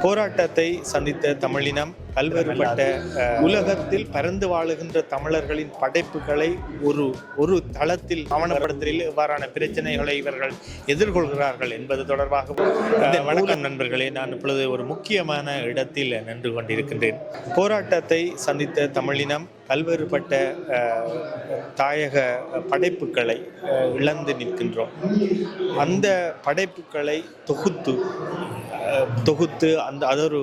போராட்டத்தை சந்தித்த தமிழினம் பல்வேறுபட்ட உலகத்தில் பறந்து வாழுகின்ற தமிழர்களின் படைப்புகளை ஒரு ஒரு தளத்தில் ஆவணப்படுத்தலில் இவ்வாறான பிரச்சனைகளை இவர்கள் எதிர்கொள்கிறார்கள் என்பது தொடர்பாக வணக்கம் நண்பர்களே. நான் இப்பொழுது ஒரு முக்கியமான இடத்தில் நின்று கொண்டிருக்கின்றேன். போராட்டத்தை சந்தித்த தமிழினம் பல்வேறுபட்ட தாயக படைப்புகளை இழந்து நிற்கின்றோம். அந்த படைப்புகளை தொகுத்து தொகுத்து அந்த அது ஒரு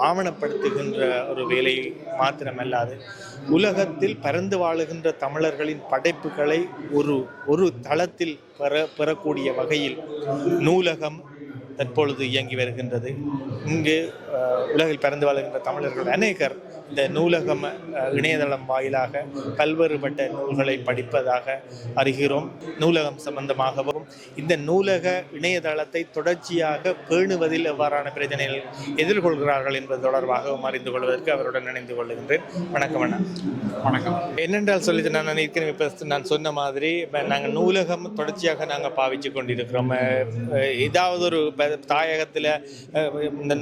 ஆவணப்படுத்துகின்ற ஒரு வேலை மாத்திரமல்லாது உலகத்தில் பறந்து வாழுகின்ற தமிழர்களின் படைப்புகளை ஒரு ஒரு தளத்தில் பெற பெறக்கூடிய வகையில் நூலகம் தற்பொழுது இயங்கி வருகின்றது. இங்கு உலகில் பறந்து வாழுகின்ற தமிழர்கள் அநேகர் இந்த நூலகம் இணையதளம் வாயிலாக பல்வேறுபட்ட நூல்களை படிப்பதாக அறிகிறோம். நூலகம் சம்பந்தமாகவும் இந்த நூலக இணையதளத்தை தொடர்ச்சியாக பேணுவதில் எவ்வாறான பிரச்சனைகள் எதிர்கொள்கிறார்கள் என்பது தொடர்பாகவும் அறிந்து கொள்வதற்கு அவருடன் இணைந்து கொள்கின்றேன். வணக்கம் அண்ணா. வணக்கம். என்னென்றால் சொல்லி நான் நினைக்கிறேன் இப்போ நான் சொன்ன மாதிரி இப்போ நாங்கள் நூலகம் தொடர்ச்சியாக நாங்கள் பாவிச்சு கொண்டிருக்கிறோம். ஏதாவது ஒரு தாயகத்தில் இந்த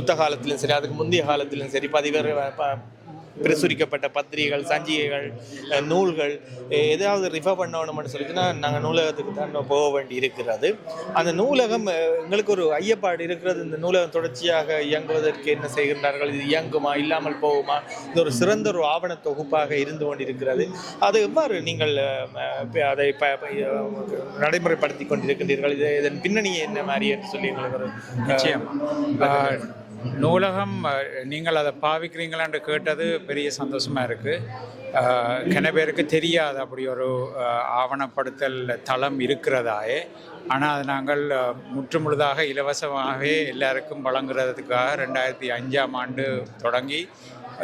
யுத்த காலத்திலும் சரி அதுக்கு முந்தைய காலத்திலும் சரி பதிவர் ப- பிரசுரிக்கப்பட்ட பத்திரிகைகள் சஞ்சிகைகள் நூல்கள் ஏதாவது ரிஃபர் பண்ணணும்னு சொல்லிச்சுன்னா நாங்கள் நூலகத்துக்கு தான் போக வேண்டி இருக்கிறது. அந்த நூலகம் எங்களுக்கு ஒரு ஐயப்பாடு இருக்கிறது. இந்த நூலகம் தொடர்ச்சியாக இயங்குவதற்கு என்ன செய்கின்றார்கள்? இது இயங்குமா? இல்லாமல் போகுமா? இது ஒரு சிறந்த ஒரு ஆவண தொகுப்பாக இருந்து கொண்டிருக்கிறது. அது எவ்வாறு நீங்கள் அதை நடைமுறைப்படுத்தி கொண்டிருக்கின்றீர்கள்? இது இதன் பின்னணி என்ன மாதிரி என்று சொல்லி எங்களுக்கு ஒரு நிச்சயம். நூலகம் நீங்கள் அதை பாவிக்கிறீங்களான்னு கேட்டது பெரிய சந்தோஷமாக இருக்குது கிண பேருக்கு தெரியாது அப்படி ஒரு ஆவணப்படுத்தல் தளம் இருக்கிறதாயே. ஆனால் அது நாங்கள் முற்றுமுழுதாக இலவசமாகவே எல்லாருக்கும் வழங்குறதுக்காக ரெண்டாயிரத்தி அஞ்சாம் ஆண்டு தொடங்கி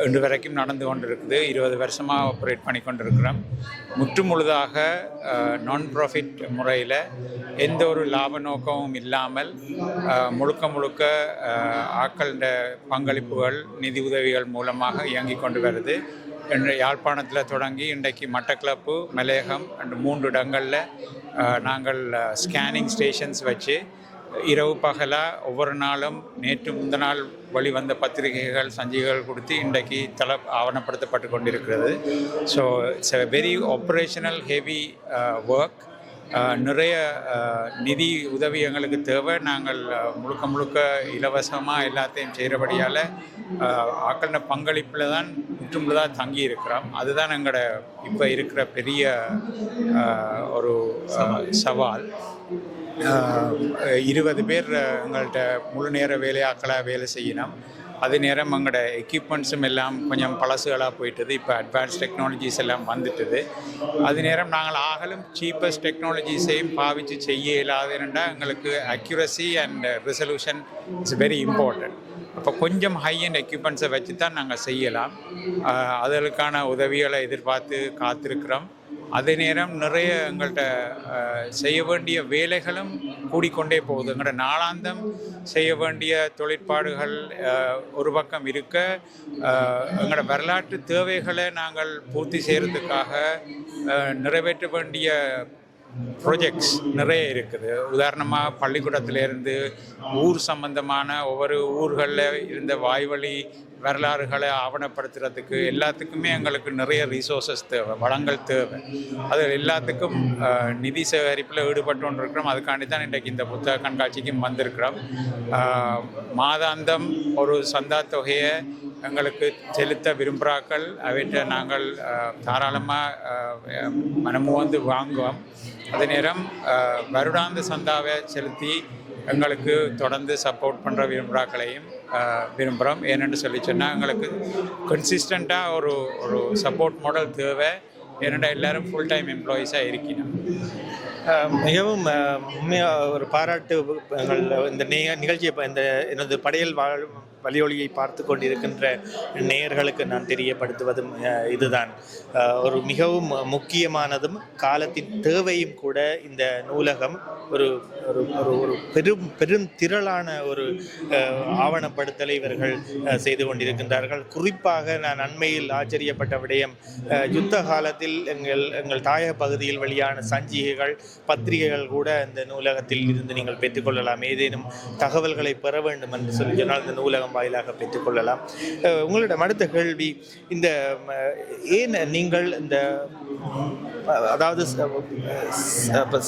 இன்று வரைக்கும் நடந்து கொண்டிருக்குது. இருபது வருஷமாக ஆப்ரேட் பண்ணி கொண்டிருக்கிறோம். முற்று முழுதாக நான் ப்ராஃபிட் முறையில் எந்த ஒரு லாப நோக்கமும் இல்லாமல் முழுக்க முழுக்க ஆக்கள பங்களிப்புகள் நிதி உதவிகள் மூலமாக இயங்கி கொண்டு வருது. இன்று யாழ்ப்பாணத்தில் தொடங்கி இன்றைக்கு மட்டக்கிளப்பு மலையகம் அண்ட் மூன்று இடங்களில் நாங்கள் ஸ்கேனிங் ஸ்டேஷன்ஸ் வச்சு இரவு பகலாக ஒவ்வொரு நாளும் நேற்று முந்த நாள் வந்த பத்திரிகைகள் சஞ்சிகைகள் கொடுத்து இன்றைக்கு தல ஆவணப்படுத்தப்பட்டு கொண்டிருக்கிறது. So it's a very operational heavy work நிறைய uh, நிதி உதவி எங்களுக்கு தேவை. நாங்கள் uh, முழுக்க முழுக்க இலவசமாக எல்லாத்தையும் செய்கிறபடியால் uh, ஆக்கள பங்களிப்பில் தான் முற்றுமுழுதாக தங்கி இருக்கிறோம். அதுதான் எங்களோட இப்போ இருக்கிற பெரிய ஒரு சவால். இருபது பேர் எங்கள்கிட்ட முழு நேர வேலையாக்களாக வேலை செய்யணும். அதே நேரம் எங்களோட எக்யூப்மெண்ட்ஸும் எல்லாம் கொஞ்சம் பழசுகளாக போயிட்டது. இப்போ அட்வான்ஸ் டெக்னாலஜிஸ் எல்லாம் வந்துட்டுது. அது நேரம் நாங்கள் ஆகலும் சீப்பஸ்ட் டெக்னாலஜிஸையும் பாவித்து செய்ய இல்லாதேன்னா எங்களுக்கு accuracy and resolution it's very important அப்போ கொஞ்சம் ஹை அண்ட் எக்யூப்மெண்ட்ஸை வச்சு தான் நாங்கள் செய்யலாம். ஆஹ் அதற்கான உதவிகளை எதிர்பார்த்து காத்திருக்கிறோம். அதே நேரம் நிறைய எங்கள்கிட்ட செய்ய வேண்டிய வேலைகளும் கூடிக்கொண்டே போகுது. எங்களோட நாளாந்தம் செய்ய வேண்டிய தொழிற்பாடுகள் ஒரு பக்கம் இருக்க எங்களோட வரலாற்று தேவைகளை நாங்கள் பூர்த்தி செய்கிறதுக்காக நிறைவேற்ற வேண்டிய ப்ரொஜெக்ட்ஸ் நிறைய இருக்குது. உதாரணமாக பள்ளிக்கூடத்திலேருந்து ஊர் சம்பந்தமான ஒவ்வொரு ஊர்களில் இருந்த வாய்வழி வரலாறுகளை ஆவணப்படுத்துறதுக்கு எல்லாத்துக்குமே எங்களுக்கு நிறைய ரிசோர்சஸ் தேவை வளங்கள் தேவை. அது எல்லாத்துக்கும் நிதி சேகரிப்பில் ஈடுபட்டு கொண்டிருக்கிறோம். அதுக்காண்டி தான் இன்றைக்கு இந்த புத்தக கண்காட்சிக்கும் வந்திருக்கிறோம். மாதாந்தம் ஒரு சந்தா தொகையை எங்களுக்கு செலுத்த விரும்புகிறாக்கள் அவற்றை நாங்கள் தாராளமாக மனமுவந்து வாங்குவோம். அதே நேரம் வருடாந்த சந்தாவை செலுத்தி எங்களுக்கு தொடர்ந்து சப்போர்ட் பண்ணுற விரும்புகிறாக்களையும் விரும்புகிறோம். ஏனென்று சொல்லி சொன்னால் எங்களுக்கு கன்சிஸ்டண்ட்டாக ஒரு ஒரு சப்போர்ட் மாடல் தேவை. ஏனெண்டா எல்லோரும் ஃபுல் டைம் எம்ப்ளாயீஸாக இருக்கணும் மிகவும் உண்மையாக ஒரு பாராட்டு இந்த நிகழ்ச்சியை இந்த எனது படையல் வாழ் வலியொலியை பார்த்து கொண்டிருக்கின்ற நேயர்களுக்கு நான் தெரியப்படுத்துவதும் இதுதான். ஒரு மிகவும் முக்கியமானதும் காலத்தின் தேவையும் கூட இந்த நூலகம் ஒரு ஒரு ஒரு ஒரு பெரும் பெரும் திரளான ஒரு ஆவணப்படுத்தலை இவர்கள் செய்து கொண்டிருக்கின்றார்கள். குறிப்பாக நான் அண்மையில் ஆச்சரியப்பட்ட விடயம் யுத்த காலத்தில் எங்கள் எங்கள் தாயக பகுதியில் வெளியான சஞ்சிகைகள் பத்திரிகைகள் கூட இந்த நூலகத்தில் இருந்து நீங்கள் பெற்றுக்கொள்ளலாம் ஏதேனும் தகவல்களை பெற வேண்டும் என்று சொல்லி சொன்னால் இந்த நூலகம் வாயிலாக பெற்றுக்கொள்ளலாம் அஹ் உங்களிடம் அடுத்த கேள்வி இந்த ஏன் நீங்கள் இந்த அதாவது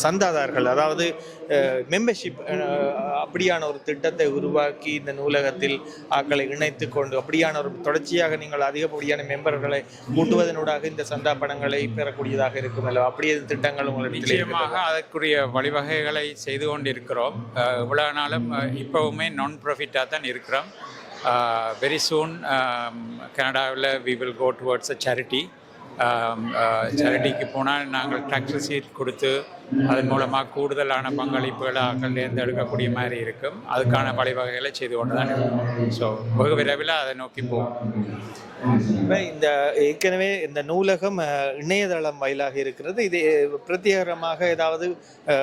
சந்தாதார்கள் அதாவது மெம்பர்ஷிப் அப்படியான ஒரு திட்டத்தை உருவாக்கி இந்த நூலகத்தில் ஆக்களை இணைத்து கொண்டு அப்படியான ஒரு தொடர்ச்சியாக நீங்கள் அதிகப்படியான மெம்பர்களை கூட்டுவதனூடாக இந்த சந்தா பணங்களை பெறக்கூடியதாக இருக்கும் அல்லவா? அப்படி திட்டங்கள் உங்களுக்கு நிச்சயமாக அதற்குரிய வழிவகைகளை செய்து கொண்டிருக்கிறோம். அஹ், இவ்வளவு நாளும் இப்போவுமே நான் ப்ராஃபிட்டாக தான் இருக்கிறோம். வெரி சூன் கனடாவில் we will go towards a charity சேரிட்டிக்கு போனால் நாங்கள் டாக்ஸ் சீட் கொடுத்து அதன் மூலமாக கூடுதலான பங்களிப்புகளை ஆக்கள் தேர்ந்தெடுக்கக்கூடிய மாதிரி இருக்கும். அதுக்கான வழிவகைகளை செய்து கொண்டு தான் ஸோ வெகு விரைவில் அதை நோக்கி இப்ப இந்த ஏற்கனவே இந்த நூலகம் இணையதளம் வாயிலாக இருக்கிறது. இது பிரத்யேகமாக ஏதாவது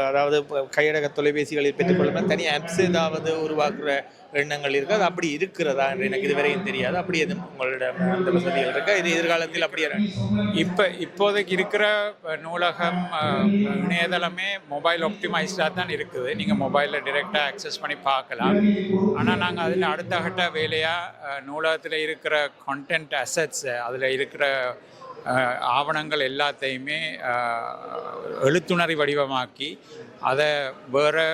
அதாவது கையடக தொலைபேசிகளில் பெற்றுக்கொள்ளும் தனி ஆப்ஸ் ஏதாவது உருவாக்குற எண்ணங்கள் இருக்கு? அது அப்படி இருக்கிறதா என்று எனக்கு இதுவரையும் தெரியாது. அப்படி எதுவும் உங்களிடம் அந்த வசதிகள் இருக்கா? இது எதிர்காலத்தில் அப்படியே இப்போ இப்போதைக்கு இருக்கிற நூலகம் அஹ், இணையதளமே மொபைல் ஆப்டிமைஸ்டாக தான் இருக்குது. நீங்கள் மொபைலில் டிரெக்டாக அக்சஸ் பண்ணி பார்க்கலாம். ஆனால் நாங்கள் அதில் அடுத்த கட்ட வேலையாக நூலகத்தில் இருக்கிற கண்டென்ட் அசட்ஸ் அதில் இருக்கிற ஆவணங்கள் எல்லாத்தையுமே எழுத்துணர் எழுத்துணரி வடிவமாக்கி அதை வேறு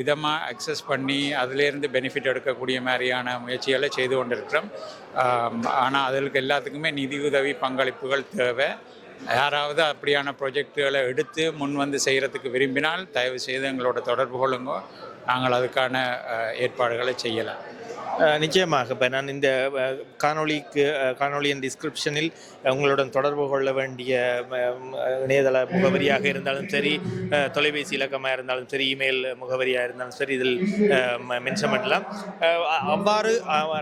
விதமாக அக்சஸ் பண்ணி அதிலேருந்து பெனிஃபிட் எடுக்கக்கூடிய மாதிரியான முயற்சிகளை செய்து கொண்டிருக்கிறோம். ஆனால் அதற்கு எல்லாத்துக்குமே நிதியுதவி பங்களிப்புகள் தேவை. யாராவது அப்படியான ப்ரொஜெக்டுகளை எடுத்து முன் வந்து செய்கிறதுக்கு விரும்பினால் தயவு செய்து எங்களோட தொடர்பு கொள்ளுங்க. நாங்கள் அதுக்கான ஏற்பாடுகளை செய்யலாம். நிச்சயமாக இப்போ நான் இந்த காணொளிக்கு காணொளியின் டிஸ்கிரிப்ஷனில் உங்களுடன் தொடர்பு கொள்ள வேண்டிய இணையதள முகவரியாக இருந்தாலும் சரி தொலைபேசி இலக்கமாக இருந்தாலும் சரி இமெயில் முகவரியாக இருந்தாலும் சரி இதில் மென்ஷன் பண்ணலாம். அவ்வாறு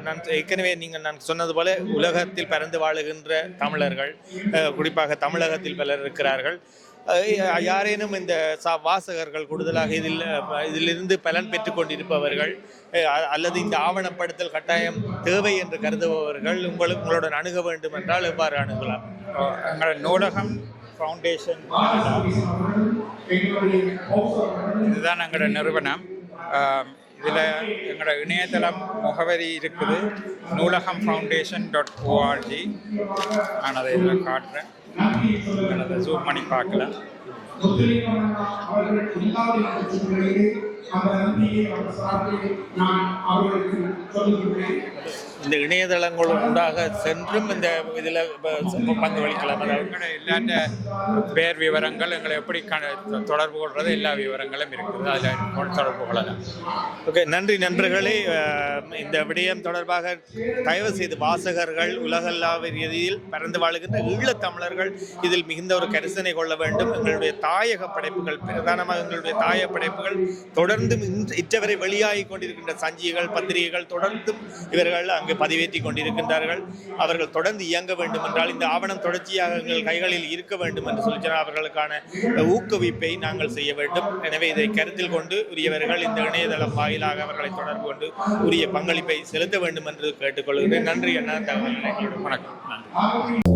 நான் ஏற்கனவே நீங்கள் நான் சொன்னது போல உலகத்தில் பறந்து வாழுகின்ற தமிழர்கள் குறிப்பாக தமிழகத்தில் பலர் இருக்கிறார்கள் யாரேனும் இந்த சா வாசகர்கள் கூடுதலாக இதில் இதிலிருந்து பலன் பெற்று கொண்டிருப்பவர்கள் அல்லது இந்த ஆவணப்படுத்தல் கட்டாயம் தேவை என்று கருதுபவர்கள் உங்களுக்கு உங்களுடன் அணுக வேண்டும் என்றால் எவ்வாறு அணுகலாம்? எங்களோட நூலகம் ஃபவுண்டேஷன் இதுதான் எங்களோட நிறுவனம். இதில் எங்களோட இணையதளம் முகவரி இருக்குது. நூலகம் ஃபவுண்டேஷன் டாட் ஓஆர்ஜி நான் அதை இதில் காட்டுறேன். அதை ஜூம் பண்ணி பார்க்கல. அவர்களுக்கு இல்லாத அந்த நன்றியை நான் அவர்களுக்கு சொல்லுகின்றேன் இந்த இணையதளங்களூடாக சென்றும் இந்த இதில் பங்கு வகிக்கலாம். எல்லாட்ட பேர் விவரங்கள் எங்களை எப்படி தொடர்பு கொள்றது எல்லா விவரங்களும் இருக்குது. அதில் தொடர்பு கொள்ளலாம். ஓகே நன்றி நண்பர்களே. இந்த விடயம் தொடர்பாக தயவு செய்து வாசகர்கள் உலகளாவிய ரீதியில் பறந்து வாழுகின்ற ஈழத் தமிழர்கள் இதில் மிகுந்த ஒரு கரிசனை கொள்ள வேண்டும். எங்களுடைய தாயக படைப்புகள் பிரதானமாக எங்களுடைய தாய படைப்புகள் தொடர்ந்து இற்றவரை வெளியாகி கொண்டிருக்கின்ற சஞ்சிகைகள் பத்திரிகைகள் தொடர்ந்தும் இவர்கள் அங்கு பதிவேற்றி கொண்டிருக்கின்றார்கள். அவர்கள் தொடர்ந்து இயங்க வேண்டும் என்றால் இந்த ஆவணம் தொடர்ச்சியாக எங்கள் கைகளில் இருக்க வேண்டும் என்று சொல்லி அவர்களுக்கான ஊக்குவிப்பை நாங்கள் செய்ய வேண்டும். எனவே இதை கருத்தில் கொண்டு உரியவர்கள் இந்த இணையதளம் வாயிலாக அவர்களை தொடர்பு கொண்டு உரிய பங்களிப்பை செலுத்த வேண்டும் என்று கேட்டுக்கொள்கிறேன். நன்றி அண்ணா தகவல் வணக்கம். நன்றி.